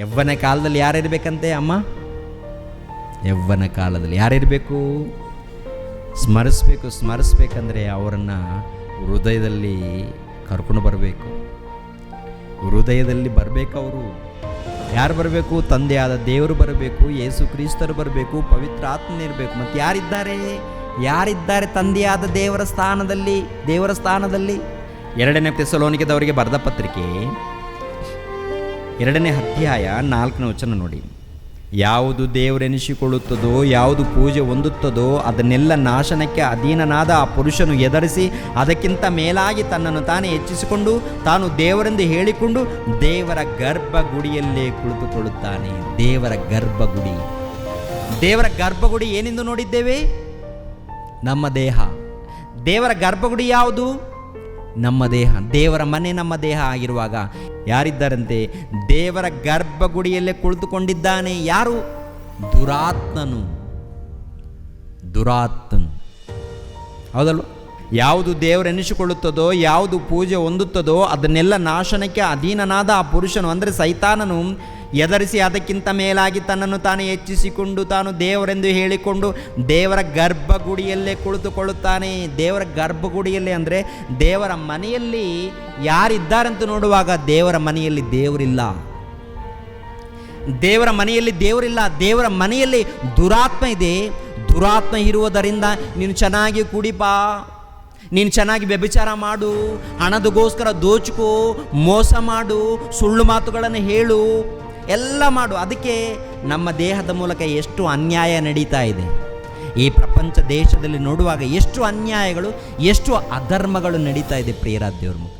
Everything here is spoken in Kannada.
ಯವ್ವನ ಕಾಲದಲ್ಲಿ ಯಾರಿರಬೇಕಂತೆ ಅಮ್ಮ? ಯವ್ವನ ಕಾಲದಲ್ಲಿ ಯಾರಿರಬೇಕು? ಸ್ಮರಿಸ್ಬೇಕು, ಸ್ಮರಿಸ್ಬೇಕಂದ್ರೆ ಅವರನ್ನು ಹೃದಯದಲ್ಲಿ ಕರ್ಕೊಂಡು ಬರಬೇಕು. ಹೃದಯದಲ್ಲಿ ಬರಬೇಕು ಅವರು. ಯಾರು ಬರಬೇಕು? ತಂದೆಯಾದ ದೇವರು ಬರಬೇಕು, ಯೇಸು ಕ್ರಿಸ್ತರು ಬರಬೇಕು, ಪವಿತ್ರ ಆತ್ಮನಿರಬೇಕು ಮತ್ತು ಯಾರಿದ್ದಾರೆ? ಯಾರಿದ್ದಾರೆ ತಂದೆಯಾದ ದೇವರ ಸ್ಥಾನದಲ್ಲಿ ದೇವರ ಸ್ಥಾನದಲ್ಲಿ? ಎರಡನೇ ತೆಸಲೋನಿಗೆದವರಿಗೆ ಬರೆದ ಪತ್ರಿಕೆ ಎರಡನೇ ಅಧ್ಯಾಯ ನಾಲ್ಕನೇ ವಚನ ನೋಡಿ. ಯಾವುದು ದೇವರೆನಿಸಿಕೊಳ್ಳುತ್ತದೋ, ಯಾವುದು ಪೂಜೆ ಹೊಂದುತ್ತದೋ, ಅದನ್ನೆಲ್ಲ ನಾಶನಕ್ಕೆ ಅಧೀನನಾದ ಆ ಪುರುಷನು ಎದರಿಸಿ, ಅದಕ್ಕಿಂತ ಮೇಲಾಗಿ ತನ್ನನ್ನು ತಾನೇ ಹೆಚ್ಚಿಸಿಕೊಂಡು, ತಾನು ದೇವರೆಂದು ಹೇಳಿಕೊಂಡು, ದೇವರ ಗರ್ಭಗುಡಿಯಲ್ಲೇ ಕುಳಿತುಕೊಳ್ಳುತ್ತಾನೆ. ದೇವರ ಗರ್ಭಗುಡಿ. ದೇವರ ಗರ್ಭಗುಡಿ ಏನೆಂದು ನೋಡಿದ್ದೇವೆ? ನಮ್ಮ ದೇಹ. ದೇವರ ಗರ್ಭಗುಡಿ ಯಾವುದು? ನಮ್ಮ ದೇಹ. ದೇವರ ಮನೆ ನಮ್ಮ ದೇಹ ಆಗಿರುವಾಗ ಯಾರಿದ್ದಾರಂತೆ? ದೇವರ ಗರ್ಭಗುಡಿಯಲ್ಲೇ ಕುಳಿತುಕೊಂಡಿದ್ದಾನೆ ಯಾರು? ದುರಾತ್ಮನು. ದುರಾತ್ಮನು. ಹೌದಲ್ವ? ಯಾವುದು ದೇವರೆನಿಸಿಕೊಳ್ಳುತ್ತದೋ ಯಾವುದು ಪೂಜೆ ಹೊಂದುತ್ತದೋ, ಅದನ್ನೆಲ್ಲ ನಾಶನಕ್ಕೆ ಅಧೀನನಾದ ಆ ಪುರುಷನು, ಅಂದರೆ ಸೈತಾನನು ಎದರಿಸಿ ಅದಕ್ಕಿಂತ ಮೇಲಾಗಿ ತನ್ನನ್ನು ತಾನು ಹೆಚ್ಚಿಸಿಕೊಂಡು ತಾನು ದೇವರೆಂದು ಹೇಳಿಕೊಂಡು ದೇವರ ಗರ್ಭಗುಡಿಯಲ್ಲೇ ಕುಳಿತುಕೊಳ್ಳುತ್ತಾನೆ. ದೇವರ ಗರ್ಭಗುಡಿಯಲ್ಲೇ ಅಂದರೆ ದೇವರ ಮನೆಯಲ್ಲಿ ಯಾರಿದ್ದಾರಂತ ನೋಡುವಾಗ ದೇವರ ಮನೆಯಲ್ಲಿ ದೇವರಿಲ್ಲ. ದೇವರ ಮನೆಯಲ್ಲಿ ದೇವರಿಲ್ಲ. ದೇವರ ಮನೆಯಲ್ಲಿ ದುರಾತ್ಮ ಇದೆ. ದುರಾತ್ಮ ಇರುವುದರಿಂದ ನೀನು ಚೆನ್ನಾಗಿ ಕುಡಿಪಾ. ನೀನು ಚೆನ್ನಾಗಿ ವ್ಯಭಿಚಾರ ಮಾಡು. ಹಣದಗೋಸ್ಕರ ದೋಚುಕೋ. ಮೋಸ ಮಾಡು. ಸುಳ್ಳು ಮಾತುಗಳನ್ನು ಹೇಳು. ಎಲ್ಲ ಮಾಡು. ಅದಕ್ಕೆ ನಮ್ಮ ದೇಹದ ಮೂಲಕ ಎಷ್ಟು ಅನ್ಯಾಯ ನಡೀತಾ ಇದೆ. ಈ ಪ್ರಪಂಚ ದೇಶದಲ್ಲಿ ನೋಡುವಾಗ ಎಷ್ಟು ಅನ್ಯಾಯಗಳು, ಎಷ್ಟು ಅಧರ್ಮಗಳು ನಡೀತಾ ಇದೆ ಪ್ರಿಯರಾದ ದೇವ್ರ ಮುಖ.